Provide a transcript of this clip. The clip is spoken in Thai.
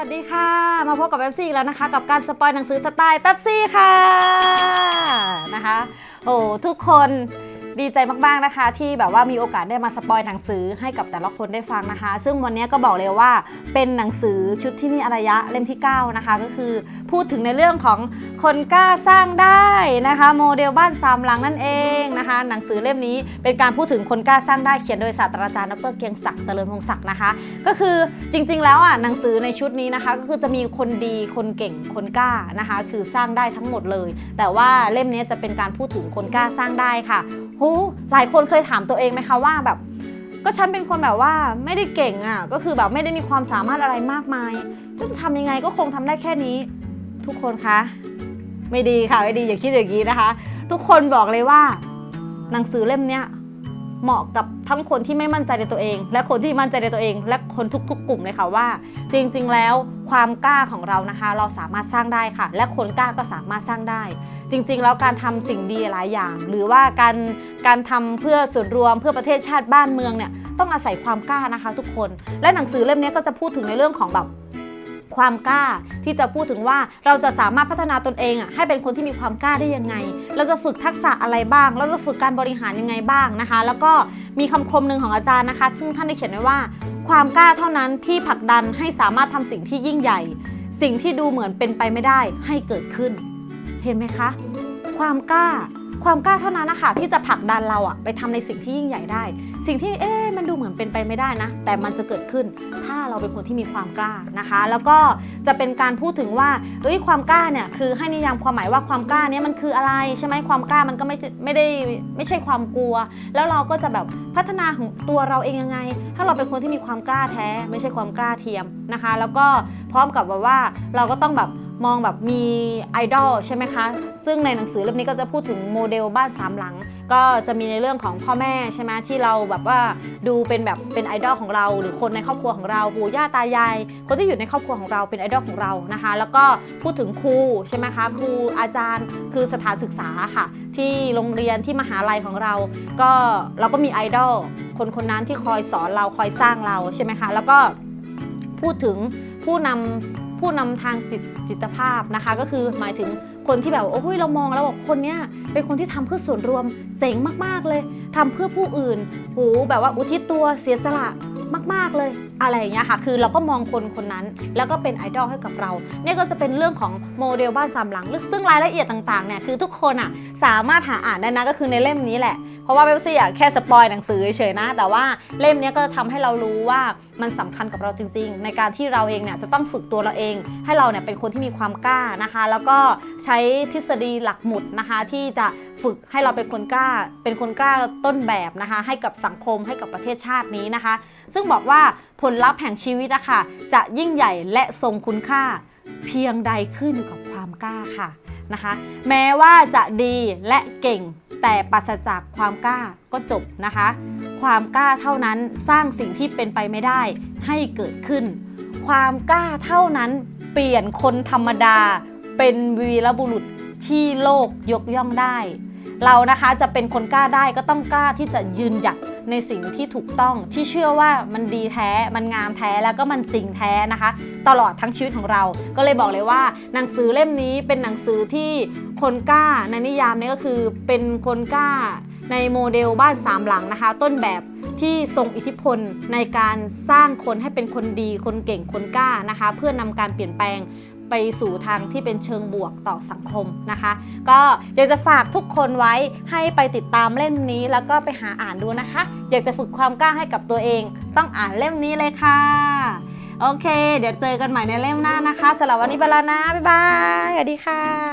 วัสดีค่ะ มาพบกับเป๊บซี่อีกแล้วนะคะ กับการสปอยหนังสือสไตล์เป๊ปซี่ค่ะนะคะโอ้ทุกคน ดีใจมากๆนะคะ ที่แบบว่ามีโอกาสได้มาสปอยหนังสือให้กับแต่ละคนได้ฟังนะคะ ซึ่งวันนี้ก็บอกเลยว่าเป็นหนังสือชุดที่นี่อารยะเล่มที่ 9 นะคะ ก็คือพูดถึงในเรื่องของคนกล้าสร้างได้นะคะ โมเดลบ้านสามหลังนั่นเองนะคะ หนังสือเล่มนี้เป็นการพูดถึงคนกล้าสร้างได้เขียนโดยศาสตราจารย์ดรเกียงศักดิ์เจริญพงศักดิ์นะคะ ก็คือจริง ๆ แล้วอะหนังสือในชุดนี้นะคะ ก็คือจะมีคนดีคนเก่งคนกล้านะคะ คือสร้างได้ทั้งหมดเลย แต่ว่าเล่มนี้จะเป็นการพูดถึงคนกล้าสร้างได้ค่ะโหหลายคนเคยถามตัวเองไหมคะว่าแบบ ก็ฉันเป็นคนแบบว่าไม่ได้เก่งอะก็คือแบบไม่ได้มีความสามารถอะไรมากมายจะทำยังไงก็คงทำได้แค่นี้ ทุกคนคะไม่ดีค่ะไม่ดีอย่าคิดอย่างนี้นะคะ ทุกคนบอกเลยว่า หนังสือเล่มเนี้ย เหมาะกับทั้งคนที่ไม่มั่นใจในตัวเอง และคนที่มั่นใจในตัวเอง และคนทุกๆ กลุ่มเลยค่ะว่า จริงๆ แล้วความกล้าของเรานะคะ เราสามารถสร้างได้ค่ะ และคนกล้าก็สามารถสร้างได้ จริง ๆ แล้วการทำสิ่งดีหลายอย่าง หรือว่าการการทำเพื่อส่วนรวมเพื่อประเทศชาติบ้านเมืองเนี่ยต้องอาศัยความกล้านะคะ ทุกคน และหนังสือเล่มนี้ก็จะพูดถึงในเรื่องของแบบ ความกล้าที่จะพูดถึงว่าเราจะสามารถพัฒนาตนเองอะให้เป็นคนที่มีความกล้าได้ยังไง เราจะฝึกทักษะอะไรบ้าง เราจะฝึกการบริหารยังไงบ้างนะคะ แล้วก็มีคำคมหนึ่งของอาจารย์นะคะ ซึ่งท่านได้เขียนไว้ว่า ความกล้าเท่านั้นที่ผลักดันให้สามารถทำสิ่งที่ยิ่งใหญ่ สิ่งที่ดูเหมือนเป็นไปไม่ได้ให้เกิดขึ้น เห็นไหมคะ ความกล้า ความกล้าเท่านั้นนะคะที่จะผลักดันเราอะไปทำในสิ่งที่ยิ่งใหญ่ได้ สิ่งที่เอ๊ะมันดูเหมือนเป็นไปไม่ได้นะ แต่มันจะเกิดขึ้นถ้าเราเป็นคนที่มีความกล้านะคะ แล้วก็จะเป็นการพูดถึงว่าเอ้ยความกล้าเนี่ยคือให้นิยามความหมายว่าความกล้าเนี่ยมันคืออะไรใช่ไหมความกล้ามันก็ไม่ไม่ได้ไม่ใช่ความกลัว แล้วเราก็จะแบบพัฒนาของตัวเราเองยังไง ถ้าเราเป็นคนที่มีความกล้าแท้ ไม่ใช่ความกล้าเทียมนะคะ แล้วก็พร้อมกับแบบว่าเราก็ต้องแบบ มองแบบมีไอดอลใช่ไหมคะ ซึ่งในหนังสือเล่มนี้ก็จะพูดถึงโมเดลบ้านสามหลัง ก็จะมีในเรื่องของพ่อแม่ใช่ไหมที่เราแบบว่าดูเป็นแบบเป็นไอดอลของเรา หรือคนในครอบครัวของเราปู่ย่าตายาย คนที่อยู่ในครอบครัวของเราเป็นไอดอลของเรานะคะ แล้วก็พูดถึงครูใช่ไหมคะครูอาจารย์คือสถานศึกษาค่ะ ที่โรงเรียนที่มหาลัยของเรา ก็เราก็มีไอดอลคนคนนั้นที่คอยสอนเราคอยสร้างเราใช่ไหมคะแล้วก็พูดถึงผู้นำ ผู้นำทางจิตจิตภาพนะคะ ก็คือหมายถึงคนที่แบบโอ้ยเรามองแล้วบอกคนเนี้ยเป็นคนที่ทำเพื่อส่วนรวมเจ๋งมากๆเลยทำเพื่อผู้อื่นโหแบบว่าอุทิศตัวเสียสละมาก ๆ เลยอะไรอย่างเงี้ยค่ะ คือเราก็มองคนคนนั้น แล้วก็เป็นไอดอลให้กับเราเนี่ยก็จะเป็นเรื่องของโมเดลบ้านสามหลัง ซึ่งรายละเอียดต่างๆเนี่ยคือทุกคนอะสามารถหาอ่านได้นะก็คือในเล่มนี้แหละ เพราะว่าเบซี่อะแค่สปอยหนังสือเฉยๆนะ แต่ว่าเล่มนี้ก็จะทำให้เรารู้ว่ามันสำคัญกับเราจริง ๆ ในการที่เราเองเนี่ยจะต้องฝึกตัวเราเอง ให้เราเนี่ยเป็นคนที่มีความกล้านะคะ แล้วก็ใช้ทฤษฎีหลักหมุดนะคะ ที่จะฝึกให้เราเป็นคนกล้า เป็นคนกล้าต้นแบบนะคะ ให้กับสังคมให้กับประเทศชาตินี้นะคะ ซึ่งบอกว่าผลลัพธ์แห่งชีวิตนะคะจะยิ่งใหญ่และทรงคุณค่า เพียงใดขึ้นอยู่กับความกล้าค่ะ นะคะ แม้ว่าจะดีและเก่งแต่ปราศจากความกล้าก็จบนะคะ ความกล้าเท่านั้นสร้างสิ่งที่เป็นไปไม่ได้ให้เกิดขึ้น ความกล้าเท่านั้นเปลี่ยนคนธรรมดาเป็นวีรบุรุษที่โลกยกย่องได้ เรานะคะจะเป็นคนกล้าได้ก็ต้องกล้าที่จะยืนหยัดในสิ่งที่ถูกต้องที่เชื่อว่ามันดีแท้ มันงามแท้แล้วก็มันจริงแท้นะคะ ตลอดทั้งชีวิตของเรา ก็เลยบอกเลยว่า หนังสือเล่มนี้เป็นหนังสือที่คนกล้าในนิยามนี้ก็คือเป็นคนกล้าในโมเดลบ้านสามหลังนะคะ ต้นแบบที่ทรงอิทธิพลในการสร้างคนให้เป็นคนดี คนเก่งคนกล้านะคะ เพื่อนำการเปลี่ยนแปลง ไปสู่ทางที่เป็นเชิงบวกต่อสังคมนะคะ ก็อยากจะฝากทุกคนไว้ให้ไปติดตามเล่มนี้ แล้วก็ไปหาอ่านดูนะคะ อยากจะฝึกความกล้าให้กับตัวเอง ต้องอ่านเล่มนี้เลยค่ะ โอเค เดี๋ยวเจอกันใหม่ในเล่มหน้านะคะสำหรับวันนี้ไปแล้วนะบ๊ายบายสวัสดีค่ะ